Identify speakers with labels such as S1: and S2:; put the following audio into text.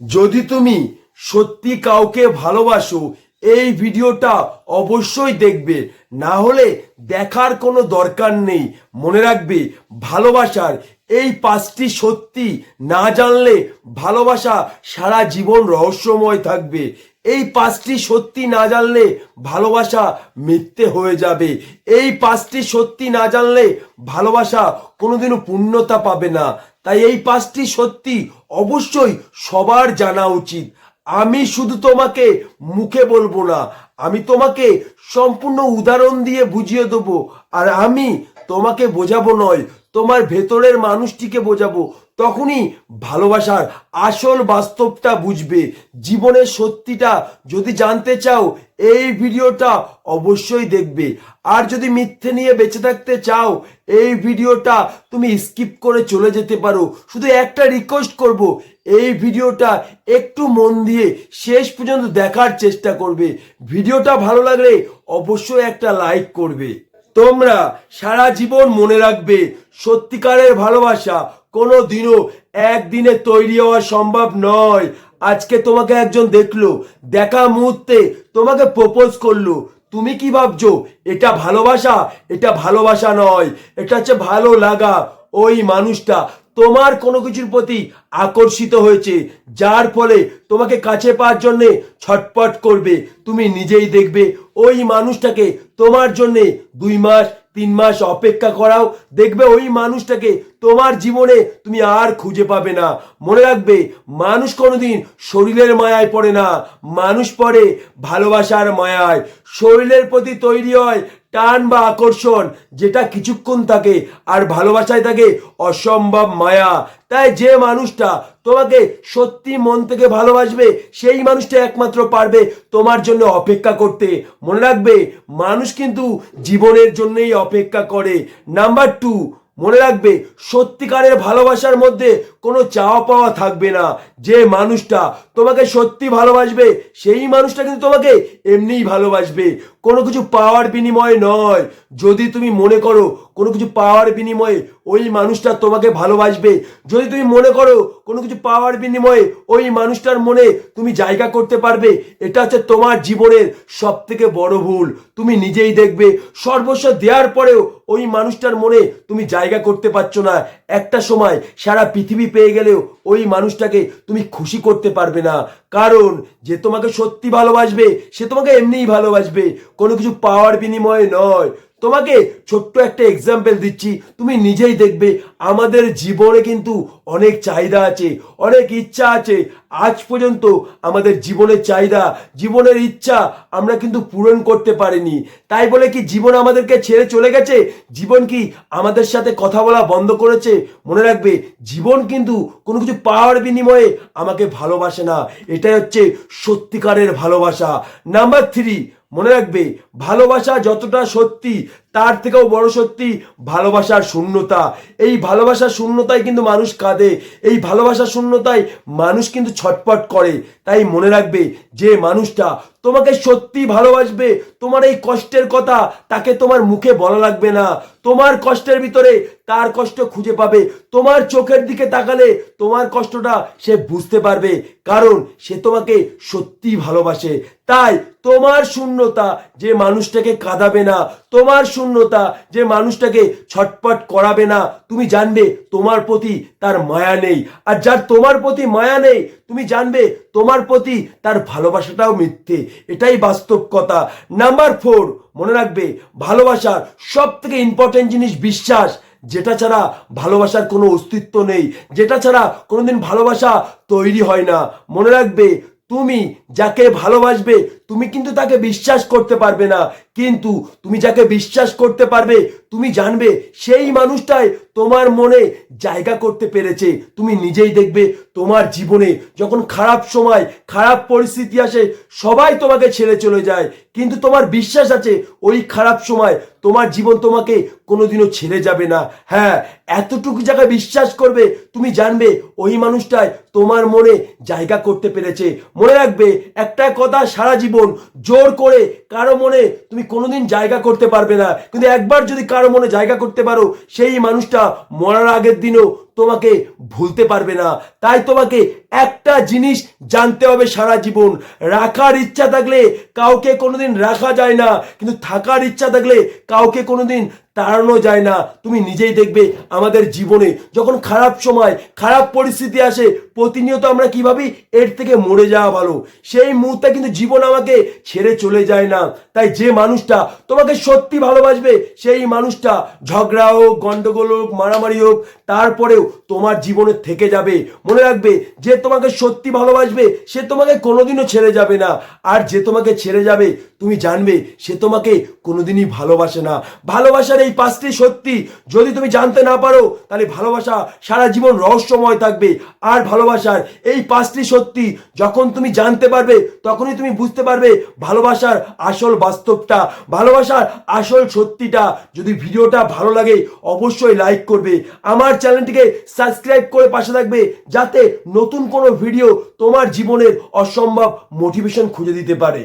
S1: যদি তুমি সত্যি কাউকে ভালোবাসো, এই ভিডিওটা অবশ্যই দেখবে। না হলে দেখার কোনো দরকার নেই। মনে রাখবে, ভালোবাসার এই পাঁচটি সত্যি না জানলে ভালোবাসা সারা জীবন রহস্যময় থাকবে। এই পাঁচটি সত্যি না জানলে ভালোবাসা মিথ্যে হয়ে যাবে। এই পাঁচটি সত্যি না জানলে ভালোবাসা কোনোদিনও পূর্ণতা পাবে না। তাই এই পাঁচটি সত্যি অবশ্যই সবার জানা উচিত। আমি শুধু তোমাকে মুখে বলব না, আমি তোমাকে সম্পূর্ণ উদাহরণ দিয়ে বুঝিয়ে দেবো। আর আমি তোমাকে বোঝাবো নয়, তোমার ভেতরের মানুষটিকে বোঝাবো তখনই ভালোবাসার আসল বাস্তবটা বুঝবে। জীবনের সত্যিটা যদি জানতে চাও, এই ভিডিওটা অবশ্যই দেখবে। আর যদি মিথ্যে নিয়ে বেঁচে থাকতে চাও, এই ভিডিওটা তুমি স্কিপ করে চলে যেতে পারো। শুধু একটা রিকোয়েস্ট করব, এই ভিডিওটা একটু মন দিয়ে শেষ পর্যন্ত দেখার চেষ্টা করবে। ভিডিওটা ভালো লাগলে অবশ্যই একটা লাইক করবে। তোমরা সারা জীবন মনে রাখবে, সত্যিকারের ভালোবাসা কোনো দিনও একদিনে তৈরি হওয়া সম্ভব নয়। আজকে তোমাকে একজন দেখল, দেখা মুহূর্তে তোমাকে প্রপোজ করল। তুমি কি ভাবছ? এটা ভালোবাসা? এটা ভালোবাসা নয়, এটা হচ্ছে ভালো লাগা। ওই মানুষটা তোমার কোনো কিছুর প্রতি আকর্ষিত হয়েছে, যার ফলে তোমাকে কাছে পাওয়ার জন্যে ছটপট করবে। তুমি নিজেই দেখবে, ওই মানুষটাকে তোমার জন্যে দুই মাস তিন মাস অপেক্ষা করাও, দেখবে ওই মানুষটাকে তোমার জীবনে তুমি আর খুঁজে পাবে না। মনে রাখবে, মানুষ কোনোদিন শরীরের মায়ায় পড়ে না। মানুষ পড়ে ভালোবাসার মায়ায়। শরীরের প্রতি তৈরি হয় টান বা আকর্ষণ, যেটা কিছুক্ষণ থাকে আর ভালোবাসায় থাকে, অসম্ভব মায়া। তাই যে মানুষটা তোমাকে সত্যি মন থেকে ভালোবাসবে, সেই মানুষটা একমাত্র পারবে তোমার জন্য অপেক্ষা করতে। মনে রাখবে, মানুষ কিন্তু জীবনের জন্যই অপেক্ষা করে। নাম্বার টু মনে রাখবে, সত্যিকারের ভালোবাসার মধ্যে কোনো চাওয়া পাওয়া থাকবে না। যে মানুষটা তোমাকে সত্যি ভালোবাসবে, সেই মানুষটা কিন্তু তোমাকে এমনিই ভালোবাসবে। কোনো কিছু পাওয়ার বিনিময়ে নয়। যদি তুমি মনে করো কোনো কিছু পাওয়ার বিনিময়ে ওই মানুষটা তোমাকে ভালোবাসবে, যদি তুমি মনে করো কোনো কিছু পাওয়ার বিনিময়ে ওই মানুষটার মনে তুমি জায়গা করতে পারবে, এটা হচ্ছে তোমার জীবনের সব থেকে বড় ভুল। তুমি নিজেই দেখবে, সর্বস্ব দেওয়ার পরেও ওই মানুষটার মনে তুমি জায়গা করতে পারছ না। একটা সময় সারা পৃথিবী পেয়ে গেলেও ওই মানুষটাকে তুমি খুশি করতে পারবে না। কারণ যে তোমাকে সত্যি ভালোবাসবে সে তোমাকে এমনিই ভালোবাসবে। কোনো কিছু পাওয়ার বিনিময়ে নয়। তোমাকে ছোট্ট একটা এক্সাম্পল দিচ্ছি। তুমি নিজেই দেখবে, আমাদের জীবনে কিন্তু অনেক চাহিদা আছে, অনেক ইচ্ছা আছে। আজ পর্যন্ত আমাদের জীবনের চাহিদা, জীবনের ইচ্ছা আমরা কিন্তু পূরণ করতে পারিনি। তাই বলে কি জীবন আমাদেরকে ছেড়ে চলে গেছে? জীবন কি আমাদের সাথে কথা বলা বন্ধ করেছে? মনে রাখবে, জীবন কিন্তু কোনো কিছু পাওয়ার বিনিময়ে আমাকে ভালোবাসে না। এটাই হচ্ছে সত্যিকারের ভালোবাসা। নাম্বার থ্রি মনে রাখবে ভালোবাসা যতটা সত্যি তার থেকেও বড় সত্যি ভালোবাসার শূন্যতা। এই ভালোবাসার শূন্যতায় কিন্তু মানুষ কাঁদে। এই ভালোবাসার শূন্যতায় মানুষ কিন্তু ছটপট করে। তাই মনে রাখবে যে মানুষটা তোমাকে সত্যি ভালোবাসবে। তোমার এই কষ্টের কথা তাকে তোমার মুখে বলা লাগবে না। তোমার কষ্টের ভিতরে তার কষ্ট খুঁজে পাবে। তোমার চোখের দিকে তাকালে তোমার কষ্টটা সে বুঝতে পারবে। কারণ সে তোমাকে সত্যি ভালোবাসে। তাই তোমার শূন্যতা যে মানুষটাকে কাঁদাবে না। তোমার শূন্যতা যে মানুষটাকে ছটপট করাবে না, তুমি জানবে তোমার প্রতি তার মায়া নেই। আর যার তোমার প্রতি মায়া নেই, তুমি জানবে তোমার প্রতি তার ভালোবাসাটাও মিথ্যে। এটাই বাস্তব কথা। নাম্বার ফোর, মনে রাখবে, ভালোবাসার সব থেকে ইম্পর্টেন্ট জিনিস বিশ্বাস, যেটা ছাড়া ভালোবাসার কোনো অস্তিত্ব নেই, যেটা ছাড়া কোনোদিন ভালোবাসা তৈরি হয় না। মনে রাখবে, তুমি যাকে ভালোবাসবে তুমি কিন্তু তাকে বিশ্বাস করতে পারবে না। কিন্তু তুমি যাকে বিশ্বাস করতে পারবে, তুমি জানবে সেই মানুষটাই তোমার মনে জায়গা করতে পেরেছে। তুমি নিজেই দেখবে তোমার জীবনে যখন খারাপ সময়, খারাপ পরিস্থিতি আসে, সবাই তোমাকে ছেড়ে চলে যায়। কিন্তু তোমার বিশ্বাস আছে, ওই খারাপ সময় তোমার জীবন তোমাকে কোনোদিনও ছেড়ে যাবে না। হ্যাঁ এতটুকু জায়গায় বিশ্বাস করবে, তুমি জানবে ওই মানুষটাই তোমার মনে জায়গা করতে পেরেছে। মনে রাখবে, একটা কথা সারা জীবন জোর করে কারও মনে তুমি কোনোদিন জায়গা করতে পারবে না। কিন্তু একবার যদি কারও মনে জায়গা করতে পারো, সেই মানুষটা মরার আগের দিনও তোমাকে ভুলতে পারবে না। তাই তোমাকে একটা জিনিস জানতে হবে সারা জীবন। রাখার ইচ্ছা থাকলে কাউকে কোনোদিন রাখা যায় না। কিন্তু থাকার ইচ্ছা থাকলে কাউকে কোনোদিন তাড়ানো যায় না। তুমি নিজেই দেখবে আমাদের জীবনে যখন খারাপ সময়, খারাপ পরিস্থিতি আসে, প্রতিনিয়ত আমরা কীভাবে এর থেকে মরে যাওয়া ভালো। সেই মুহূর্তে কিন্তু জীবন আমাকে ছেড়ে চলে যায় না। তাই যে মানুষটা তোমাকে সত্যি ভালোবাসবে, সেই মানুষটা ঝগড়া হোক, গন্ডগোল হোক, মারামারি হোক, তারপরেও তোমার জীবনে থেকে যাবে। মনে রাখবে, যে তোমাকে সত্যি ভালোবাসবে, সে তোমাকে কোনোদিনও ছেড়ে যাবে না। আর যে তোমাকে ছেড়ে যাবে, তুমি জানবে, সে তোমাকে কোনোদিনই ভালোবাসে না। ভালোবাসার এই পাঁচটি সত্যি, যদি তুমি জানতে না পারো, তাহলে ভালোবাসা সারা জীবন রহস্যময় থাকবে। আর ভালোবাসার এই পাঁচটি সত্যি, যখন তুমি জানতে পারবে, তখনই তুমি বুঝতে পারবে ভালোবাসার আসল বাস্তবটা। ভালোবাসার আসল সত্যিটা, যদি ভিডিওটা ভালো লাগে, অবশ্যই লাইক করবে। আমার চ্যানেলটিকে সাবস্ক্রাইব করে পাশে থাকবে যাতে নতুন কোনো ভিডিও তোমার জীবনের অসম্ভব মোটিভেশন খুঁজে দিতে পারে।